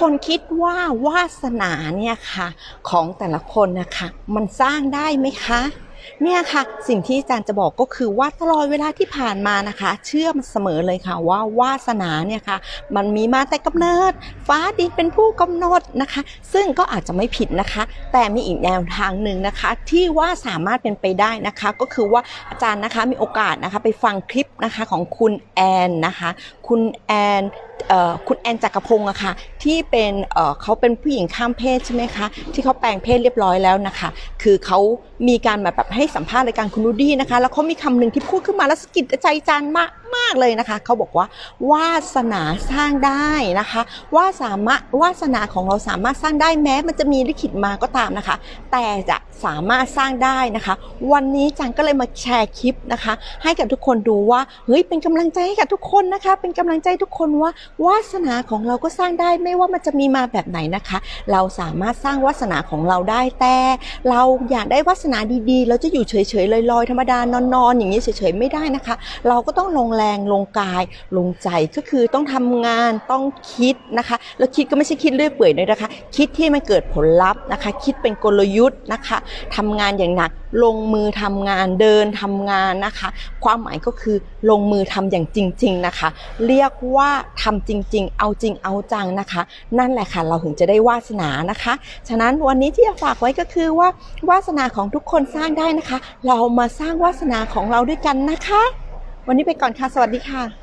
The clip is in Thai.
คนคิดว่าวาสนาเนี่ยค่ะของแต่ละคนนะคะมันสร้างได้ไหมคะเนี่ยค่ะสิ่งที่อาจารย์จะบอกก็คือว่าตลอดเวลาที่ผ่านมานะคะ เชื่อมเสมอเลยค่ะว่าวาสนาเนี่ยค่ะ มันมีมาแต่กำเนิด ฟ้าดินเป็นผู้กำหนดนะคะ ซึ่งก็อาจจะไม่ผิดนะคะ แต่มีอีกแนวทางหนึ่งนะคะ ที่ว่าสามารถเป็นไปได้นะคะ ก็คือว่าอาจารย์นะคะมีโอกาสนะคะไปฟังคลิปนะคะของคุณแอนนะคะ คุณแอน คุณแอนจักรพงศ์อะค่ะที่เป็นเขาเป็นผู้หญิงข้ามเพศใช่ไหมคะที่เขาแปลงเพศเรียบร้อยแล้วนะคะ คือเขามีการแบบแบบให้สัมภาษณ์รายการคุณนูดี้นะคะ แล้วเขามีคำหนึ่งที่พูดขึ้นมาแล้วสะกิดใจจานมากมากเลยนะคะเขาบอกว่าวาสนาสร้างได้นะคะว่าสามารถวาสนาของเราสามารถสร้างได้แม้มันจะมีลิขิตมาก็ตามนะคะ แต่จะสามารถสร้างได้นะคะ วันนี้จังก็เลยมาแชร์คลิปนะคะ ให้กับทุกคนดูว่าเฮ้ยเป็นกำลังใจให้กับทุกคนนะคะ เป็นกำลังใจทุกคนว่าวาสนาของเราก็สร้างได้ไม่ว่ามันจะมีมาแบบไหนนะคะ เราสามารถสร้างวาสนาของเราได้แต่ เราอยากได้วาสนาดีๆ เราจะอยู่เฉยๆลอยๆธรรมดานอนๆอย่างนี้เฉยๆไม่ได้นะคะ เราก็ต้องลงแรงลงกาย ลงใจก็คือต้องทำงานต้องคิดนะคะ แล้วคิดก็ไม่ใช่คิดเรื่อยเปื่อยเลยนะคะ คิดที่มันเกิดผลลัพธ์นะคะ คิดเป็นกลยุทธ์นะคะทำงานอย่างหนักลงมือทำงานเดินทำงานนะคะ ความหมายก็คือลงมือทำอย่างจริง ๆนะคะ เรียกว่าทำจริง ๆ เอาจริงเอาจังนะคะ นั่นแหละค่ะเราถึงจะได้วาสนานะคะ ฉะนั้นวันนี้ที่จะฝากไว้ก็คือว่าวาสนาของทุกคนสร้างได้นะคะ เรามาสร้างวาสนาของเราด้วยกันนะคะ วันนี้ไปก่อนค่ะ สวัสดีค่ะ